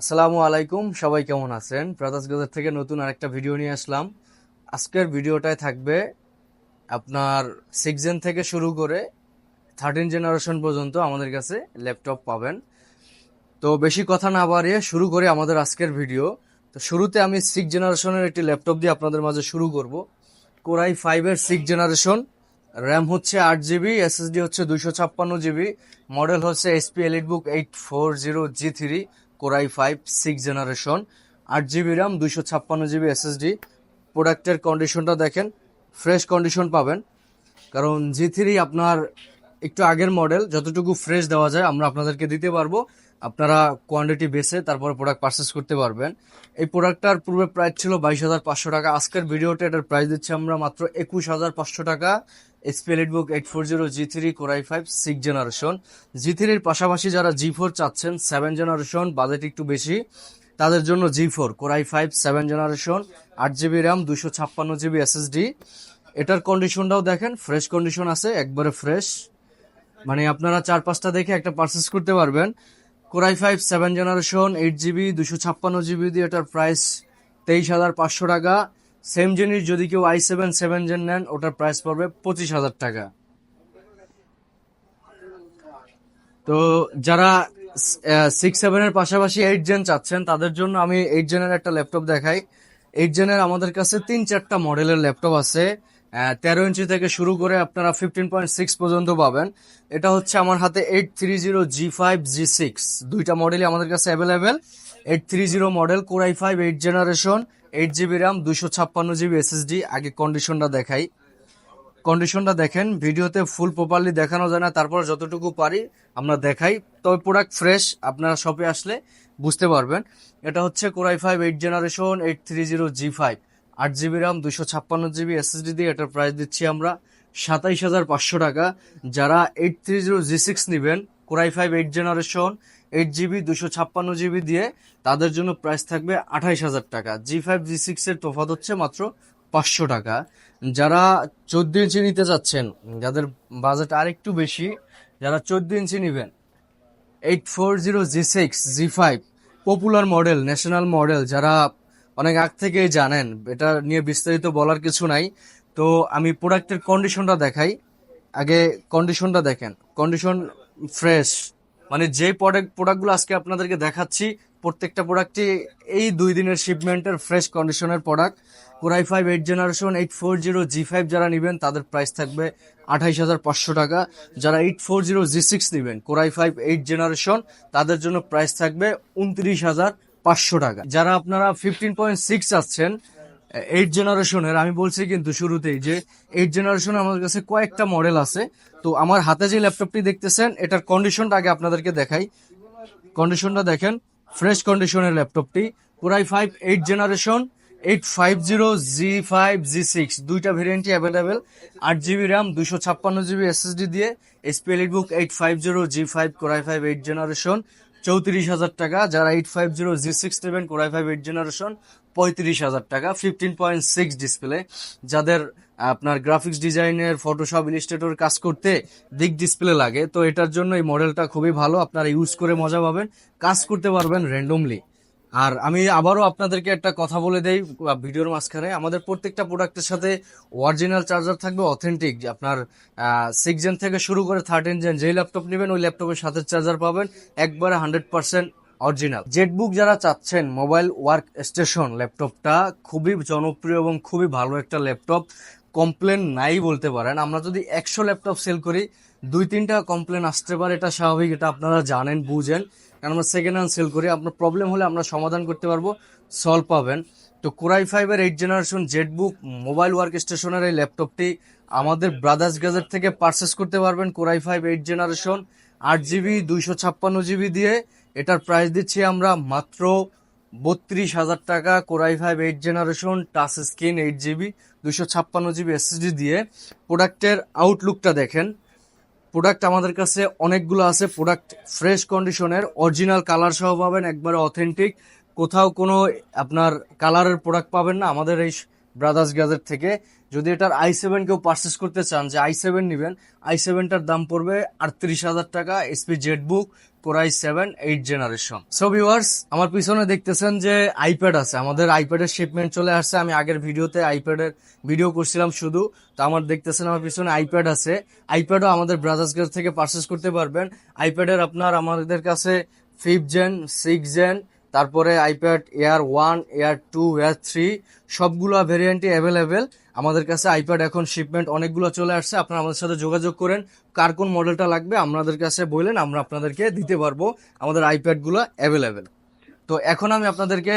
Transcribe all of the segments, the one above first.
আসসালামু আলাইকুম, সবাই কেমন আছেন? ব্রাদার্স গজার থেকে নতুন আরেকটা ভিডিও নিয়ে আসলাম। আজকের ভিডিওটায় থাকবে আপনার সিক্স জেন থেকে শুরু করে থার্টিন জেনারেশন পর্যন্ত আমাদের কাছে ল্যাপটপ পাবেন। তো বেশি কথা না বাড়িয়ে শুরু করে আমাদের আজকের ভিডিও তো শুরুতে আমি সিক্স জেনারেশনের একটি ল্যাপটপ দিয়ে আপনাদের মাঝে শুরু করব। কোরাই ফাইভের সিক্স জেনারেশন র্যাম হচ্ছে আট জিবি এসএসডি হচ্ছে দুইশো ছাপ্পান্ন জিবি মডেল হচ্ছে SP elite book eight four zero G three core i five six generation আট জিবি র্যাম দুইশো ছাপ্পান্ন জিবি এসএসডি প্রোডাক্টের কন্ডিশনটা দেখেন ফ্রেশ কন্ডিশন পাবেন। কারণ জি থ্রি আপনার একটু আগের মডেল যতটুকু ফ্রেশ দেওয়া যায়, আমরা আপনাদেরকে দিতে পারব। আপনারা কোয়ান্টিটি বেসে তারপরে প্রোডাক্ট পারচেস করতে পারবেন। এই প্রোডাক্টটার পূর্বে প্রাইস ছিল বাইশ হাজার পাঁচশো টাকা। আজকের ভিডিওতে এটার প্রাইস দিচ্ছি আমরা মাত্র একুশ হাজার পাঁচশো টাকা। SP book eight four zero G three core i five six generation. G থ্রির পাশাপাশি যারা জি ফোর চাচ্ছেন, সেভেন জেনারেশন, বাজেট একটু বেশি, তাদের জন্য G four, core i five seven generation, আট জিবি র্যাম দুশো ছাপ্পান্ন জিবি এসএসডি। এটার কন্ডিশনটাও দেখেন ফ্রেশ কন্ডিশন আছে, একবারে ফ্রেশ মানে আপনারা চার পাঁচটা দেখে একটা পারচেস করতে পারবেন। Core i five seven generation, eight GB দুশো ছাপ্পান্ন জিবি দিয়ে এটার প্রাইস তেইশ হাজার পাঁচশো টাকা। সেম জিনিস যদি কেউ আই সেভেন সেভেন জেন নেন, ওটার প্রাইস পড়বে পঁচিশ হাজার টাকা। তো যারা সিক্স সেভেনের পাশাপাশি এইট জেন চাচ্ছেন, তাদের জন্য আমি এইট জেনের একটা ল্যাপটপ দেখাই। এইট জেনের আমাদের কাছে তিন চারটা মডেলের ল্যাপটপ আছে। তেরো ইঞ্চি থেকে শুরু করে আপনারা ফিফটিন পয়েন্ট সিক্স পর্যন্ত পাবেন। এটা হচ্ছে আমার হাতে eight three zero G five G six দুইটা মডেলই আমাদের কাছে available eight three zero model core i five eight generation eight GB RAM দুশো ছাপ্পান্ন জিবি এসএসডি। আগে কন্ডিশনটা দেখাই। কন্ডিশনটা দেখেন, ভিডিওতে ফুল প্রপারলি দেখানো যায় না, তারপর যতটুকু পারি আমরা দেখাই। তবে প্রোডাক্ট ফ্রেশ আপনারা শপে আসলে বুঝতে পারবেন। এটা হচ্ছে core i five eight generation eight three zero G five আট জিবি র্যাম দুশো ছাপ্পান্ন জিবি এসএসডি দিয়ে এটার প্রাইস দিচ্ছি আমরা সাতাইশ হাজার পাঁচশো টাকা। যারা eight three zero G six নেবেন core i five eight generation eight GB দুশো ছাপ্পান্ন জিবি দিয়ে তাদের জন্য প্রাইস থাকবে আঠাইশ হাজার টাকা। জি ফাইভ জি সিক্সের তফাত হচ্ছে মাত্র পাঁচশো টাকা। যারা চোদ্দ ইঞ্চি নিতে চাচ্ছেন যাদের বাজেট আরেকটু বেশি, যারা চোদ্দ ইঞ্চি নেবেন eight four zero G six G five popular model national model যারা অনেক আগ থেকেই জানেন, এটা নিয়ে বিস্তারিত বলার কিছু নাই। তো আমি প্রোডাক্টের কন্ডিশনটা দেখাই। আগে কন্ডিশনটা দেখেন। কন্ডিশন ফ্রেশ মানে যে প্রোডাক্ট প্রোডাক্টগুলো আজকে আপনাদেরকে দেখাচ্ছি, প্রত্যেকটা প্রোডাক্টই এই দুই দিনের শিপমেন্টের ফ্রেশ কন্ডিশনের product core i five eight generation eight four zero G five যারা নেবেন, তাদের প্রাইস থাকবে আঠাইশ হাজার পাঁচশো টাকা। যারা eight four zero G six নেবেন core i five eight generation তাদের জন্য প্রাইস থাকবে উনত্রিশ হাজার পাঁচশো টাকা। যারা আপনারা ফিফটিন পয়েন্ট সিক্স আসছেন এইট জেনারেশনের আমি বলছি কিন্তু শুরুতেই যে এইট জেনারেশন আমাদের কাছে কয়েকটা মডেল আছে। তো আমার হাতে যে ল্যাপটপটি দেখতেছেন, এটার কন্ডিশনটা আগে আপনাদেরকে দেখাই। কন্ডিশনটা দেখেন ফ্রেশ কন্ডিশনের ল্যাপটপটি core i five eight generation eight five zero G five G six দুইটা ভেরিয়েন্টই অ্যাভেলেবেল আট জিবি র্যাম দুশো ছাপ্পান্ন জিবি এসএসডি দিয়ে SP elite book eight five zero G five core i five eight generation চৌত্রিশ হাজার টাকা, যারা eight five zero G six নেবেন core i five eight generation পঁয়ত্রিশ হাজার টাকা ফিফটিন পয়েন্ট সিক্স ডিসপ্লে যাদের, আপনার গ্রাফিক্স ডিজাইনের ফটোশপ ইলিস্ট্রেটর কাজ করতে দিক ডিসপ্লে লাগে, তো এটার জন্য এই মডেলটা খুবই ভালো, আপনারা ইউজ করে মজা পাবেন, কাজ করতে পারবেন র্যান্ডমলি আর আমি আবারও আপনাদেরকে একটা কথা বলে দেই, ভিডিওর মাঝখানে। আমাদের প্রত্যেকটা প্রোডাক্টের সাথে অরিজিনাল চার্জার থাকবে অথেন্টিক আপনার সিক্স জেন থেকে শুরু করে থার্টিন জেন যেই ল্যাপটপ নেবেন, ওই ল্যাপটপের সাথে চার্জার পাবেন, একবারে হান্ড্রেড পার্সেন্ট অরিজিনাল জেটবুক যারা চাচ্ছেন মোবাইল ওয়ার্ক স্টেশন ল্যাপটপটা খুবই জনপ্রিয় এবং খুবই ভালো একটা ল্যাপটপ কমপ্লেন নাই বলতে পারেন। আমরা যদি একশো ল্যাপটপ সেল করি দুই তিনটা কমপ্লেন আসতে পারে, এটা স্বাভাবিক, এটা আপনারা জানেন, বুঝেন। আমরা সেকেন্ড হ্যান্ড সেল করি। আপনার প্রবলেম হলে আমরা সমাধান করতে পারব। সলভ পাবেন। তো কোরাই ফাইভের eight generation ZBook mobile work স্টেশনের এই ল্যাপটপটি আমাদের ব্রাদার্স গ্যাজেট থেকে পারচেস করতে পারবেন core i five eight generation আট জিবি দুইশো ছাপ্পান্ন জিবি দিয়ে। এটার প্রাইস দিচ্ছি আমরা মাত্র বত্রিশ হাজার টাকা core i five eight generation touch screen eight GB দুশো ছাপ্পান্ন জিবি এসএসডি দিয়ে। প্রোডাক্টের আউটলুকটা দেখেন। প্রোডাক্ট আমাদের কাছে অনেকগুলো আছে। প্রোডাক্ট ফ্রেশ কন্ডিশনের অরিজিনাল কালার সহ পাবেন, একবারে অথেন্টিক কোথাও কোনো আপনার কালারের প্রোডাক্ট পাবেন না আমাদের এই ব্রাদার্স গ্যাজেট থেকে। যদি এটার আই সেভেন কেউ পারচেস করতে চান, যে আই সেভেন নেবেন আই সেভেনটার দাম পড়বে আটত্রিশ হাজার টাকা SP ZBook core i seven eight generation so viewers আমার পিছনে দেখতেছেন যে আইপ্যাড আছে। আমাদের আইপ্যাডের শিপমেন্ট চলে আসছে। আমি আগের ভিডিওতে আইপ্যাডের ভিডিও করছিলাম শুধু। তো আমার দেখতেছেন আমার পিছনে আইপ্যাড আছে। আইপ্যাডও আমাদের ব্রাদার্স গেট থেকে পারচেস করতে পারবেন। আইপ্যাডের আপনার আমাদের কাছে ফিফ জেন সিক্স জেন তারপরে iPad air one, air two, air three, সবগুলো ভেরিয়েন্টই অ্যাভেলেবেল আমাদের কাছে আইপ্যাড এখন শিপমেন্ট অনেকগুলো চলে আসছে। আপনারা আমাদের সাথে যোগাযোগ করেন। কার কোন মডেলটা লাগবে আমাদের কাছে বললেন, আমরা আপনাদেরকে দিতে পারব। আমাদের আইপ্যাডগুলো অ্যাভেলেবেল তো এখন আমি আপনাদেরকে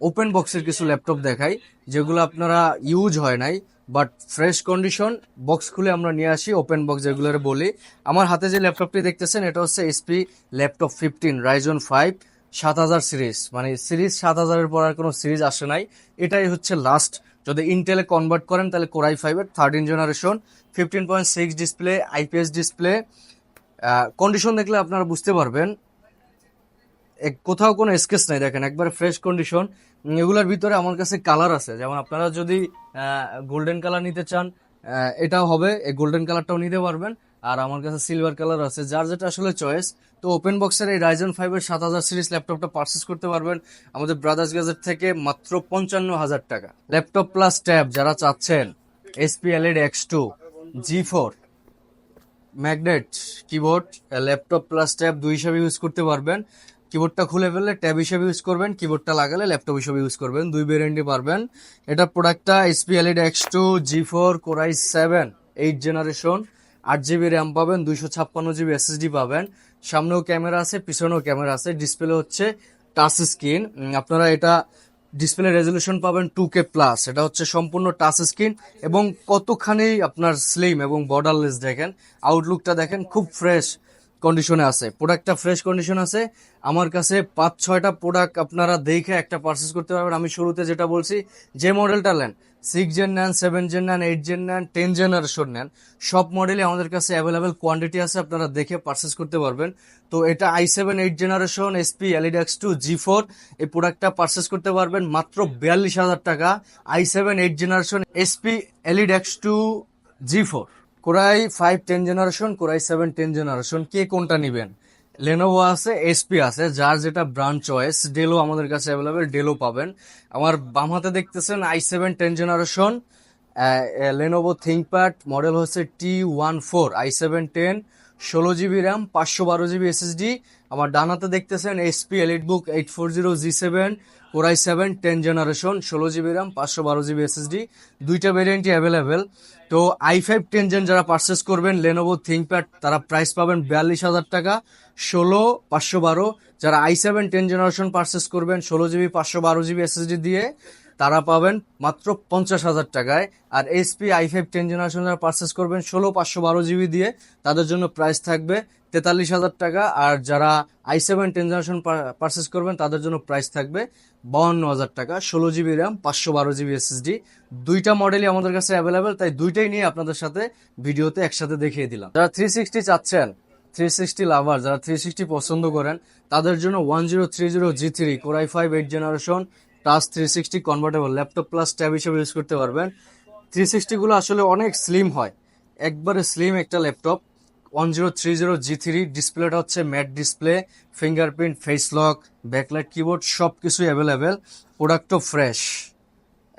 ওপেন বক্সের কিছু ল্যাপটপ দেখাই, যেগুলো আপনারা ইউজ হয় নাই বাট ফ্রেশ কন্ডিশন বক্স খুলে আমরা নিয়ে আসি ওপেন বক্স যেগুলোর বলি। আমার হাতে যে ল্যাপটপটি দেখতেছেন, এটা হচ্ছে SP laptop fifteen Ryzen five সাত হাজার সিরিজ। মানে সিরিজ সাত হাজারের পর আর কোনো সিরিজ আসে নাই। এটাই হচ্ছে লাস্ট যদি ইন্টেলে কনভার্ট করেন, তাহলে কোরাই ফাইভের thirteen generation fifteen point six display IPS display condition দেখলে আপনারা বুঝতে পারবেন। এক কোথাও কোনো স্কেচ নাই, দেখেন, একবারে ফ্রেশ কন্ডিশন এগুলোর ভিতরে আমার কাছে কালার আছে। যেমন আপনারা যদি গোল্ডেন কালার নিতে চান এটাও হবে, এই গোল্ডেন কালারটাও নিতে পারবেন। আর আমার কাছে সিলভার কালার আছে। যার যেটা আসলে চয়েস তো ওপেন বক্সের এই রাইজন ফাইভের সাত হাজার সিরিজ ল্যাপটপটা পারচেস করতে পারবেন। আমাদের ব্রাদার্স গ্যাজেট থেকে মাত্র পঞ্চান্ন হাজার টাকা। ল্যাপটপ প্লাস ট্যাব যারা চাচ্ছেন SP elite X two G four magnet keyboard laptop plus tab দুই হিসাবে ইউজ করতে পারবেন। কিবোর্ডটা খুলে ফেললে ট্যাব হিসেবে ইউজ করবেন। কিবোর্ডটা লাগালে ল্যাপটপ হিসেবে ইউজ করবেন। দুই ভেরিয়েন্টই পারবেন। এটা প্রোডাক্টটা SP elite X two G four core i seven eight generation আট জিবি র্যাম পাবেন, দুইশো ছাপ্পান্ন জিবি এসএসডি পাবেন। সামনেও ক্যামেরা আছে, পিছনেও ক্যামেরা আছে। ডিসপ্লে হচ্ছে টাচ স্ক্রিন আপনারা এটা ডিসপ্লে রেজলিউশন পাবেন টু কে প্লাস এটা হচ্ছে সম্পূর্ণ টাচ স্ক্রিন এবং কতখানি আপনার স্লিম এবং বর্ডারলেস দেখেন। আউটলুকটা দেখেন, খুব ফ্রেশ কন্ডিশনে আছে। প্রোডাক্টটা ফ্রেশ কন্ডিশন আছে। আমার কাছে পাঁচ, ছয়টা প্রোডাক্ট আপনারা দেখে একটা পারচেস করতে পারবেন। আমি শুরুতে যেটা বলছি, যে মডেলটা নেন সিক্স জেন নেন সেভেন জেন নেন এইট জেন নেন টেন জেনারেশন নেন, সব মডেলই আমাদের কাছে অ্যাভেলেবেল কোয়ান্টিটি আছে, আপনারা দেখে পারচেস করতে পারবেন। তো এটা i seven eight generation SP elite x two G four এই প্রোডাক্টটা পারচেস করতে পারবেন মাত্র বিয়াল্লিশ হাজার টাকা। I seven eight generation SP elite x two G four core i five ten generation, core i seven ten generation, কে কোনটা নেবেন? লেনোভো আছে এসপি আছে, যার যেটা ব্রান্ড চয়েস ডেলো আমাদের কাছে অ্যাভেলেবেল ডেলো পাবেন। আমার বাম হাতে দেখতেছেন I seven ten generation Lenovo ThinkPad model হচ্ছে T one four I seven ten ষোলো জিবি র্যাম, পাঁচশো বারো জিবি এসএসডি। আমার ডান হাতে দেখতেছেন HP EliteBook eight four zero G seven core i seven ten generation ষোলো জিবি র্যাম, পাঁচশো বারো জিবি এসএসডি। দুইটা ভেরিয়েন্টই অ্যাভেলেবেল তো আই ফাইভ টেন জেন যারা পারচেস করবেন লেনোভো থিঙ্কপ্যাড তারা প্রাইস পাবেন বিয়াল্লিশ হাজার টাকা। ষোলো, পাঁচশো বারো, যারা I seven ten generation purchase করবেন, ষোলো জিবি, পাঁচশো বারো জিবি এসএসডি দিয়ে। তারা পাবেন মাত্র পঞ্চাশ হাজার টাকায়। আর SP i five ten generation যারা পারচেস করবেন ষোলো পাঁচশো বারো জিবি দিয়ে। তাদের জন্য প্রাইস থাকবে তেতাল্লিশ হাজার টাকা। আর যারা i seven ten generation purchase করবেন, তাদের জন্য প্রাইস থাকবে বাউন্ন হাজার টাকা, ষোলো জিবি র্যাম পাঁচশো বারো জিবি এসএসডি দুইটা মডেলই আমাদের কাছে অ্যাভেলেবেল তাই দুইটাই নিয়ে আপনাদের সাথে ভিডিওতে একসাথে দেখিয়ে দিলাম। যারা থ্রি সিক্সটি চাচ্ছেন থ্রি সিক্সটি লাভার যারা থ্রি সিক্সটি পছন্দ করেন, তাদের জন্য one zero three zero G three core i five eight generation touch three sixty convertible laptop plus tab হিসেবে ইউজ করতে পারবেন। থ্রি সিক্সটিগুলো আসলে অনেক স্লিম হয়। একবারে স্লিম একটা laptop one zero three zero G three ডিসপ্লেটা হচ্ছে matte display fingerprint face lock backlight keyboard সব কিছুই অ্যাভেলেবেল প্রোডাক্টও ফ্রেশ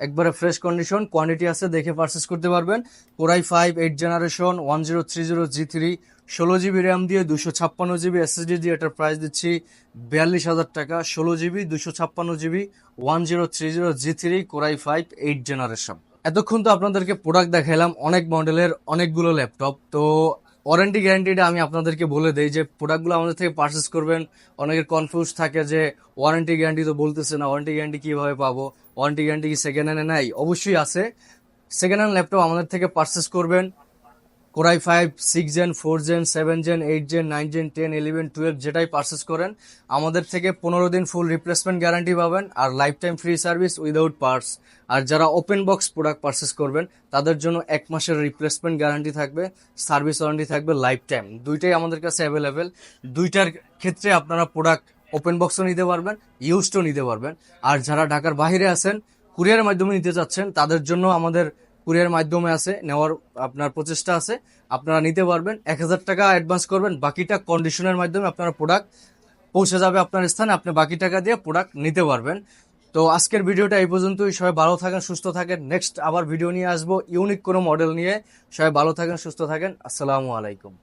একবারে ফ্রেশ কন্ডিশন কোয়ান্টিটি আছে, দেখে পারচেস করতে পারবেন। Core i five eight generation one zero three zero G three ষোলো জিবি র্যাম দিয়ে দুশো ছাপ্পান্ন জিবি এসএসডি দিয়ে এটার প্রাইস দিচ্ছি বিয়াল্লিশ হাজার টাকা, ষোলো জিবি দুশো ছাপ্পান্ন GB one zero three zero G three core i five eight generation এতক্ষণ তো আপনাদেরকে প্রোডাক্ট দেখাইলাম, অনেক মডেলের অনেকগুলো ল্যাপটপ তো ওয়ারেন্টি গ্যারান্টিটা আমি আপনাদেরকে বলে দেই যে প্রোডাক্টগুলো আমাদের থেকে পারচেস করবেন। অনেকের কনফিউজ থাকে যে ওয়ারেন্টি গ্যারান্টি তো বলতেছে না, ওয়ারেন্টি গ্যারান্টি কীভাবে পাবো? ওয়ারেন্টি গ্যারান্টি কি সেকেন্ড হ্যান্ডে নাই? অবশ্যই আছে। সেকেন্ড হ্যান্ড ল্যাপটপ আমাদের থেকে পারচেস করবেন। Core i five, six gen, four gen, seven gen, eight gen, nine gen, ten, eleven, twelve যেটাই পারচেস করেন, আমাদের থেকে পনেরো দিন ফুল রিপ্লেসমেন্ট গ্যারান্টি পাবেন আর life time free service without parts আর যারা ওপেন বক্স প্রোডাক্ট পারচেস করবেন, তাদের জন্য এক মাসের রিপ্লেসমেন্ট গ্যারান্টি থাকবে সার্ভিস ওয়ারেন্টি থাকবে লাইফ টাইম দুইটাই আমাদের কাছে অ্যাভেলেবেল দুইটার ক্ষেত্রে আপনারা প্রোডাক্ট ওপেন বক্সও নিতে পারবেন ইউজডও নিতে পারবেন। আর যারা ঢাকার বাইরে আছেন কুরিয়ারের মাধ্যমে নিতে চাচ্ছেন, তাদের জন্য আমাদের কুরিয়ার মাধ্যমে আছে, নেওয়ার আপনার প্রচেষ্টা আছে। আপনারা নিতে পারবেন, এক হাজার টাকা অ্যাডভান্স করবেন, বাকিটা কন্ডিশনের মাধ্যমে আপনারা প্রোডাক্ট পৌঁছে যাবে আপনার স্থানে, আপনি বাকি টাকা দিয়ে প্রোডাক্ট নিতে পারবেন। তো আজকের ভিডিওটা এই পর্যন্তই, সবাই ভালো থাকেন, সুস্থ থাকেন। নেক্সট আবার ভিডিও নিয়ে আসব ইউনিক কোনো মডেল নিয়ে। সবাই ভালো থাকেন, সুস্থ থাকেন। আসসালামু আলাইকুম।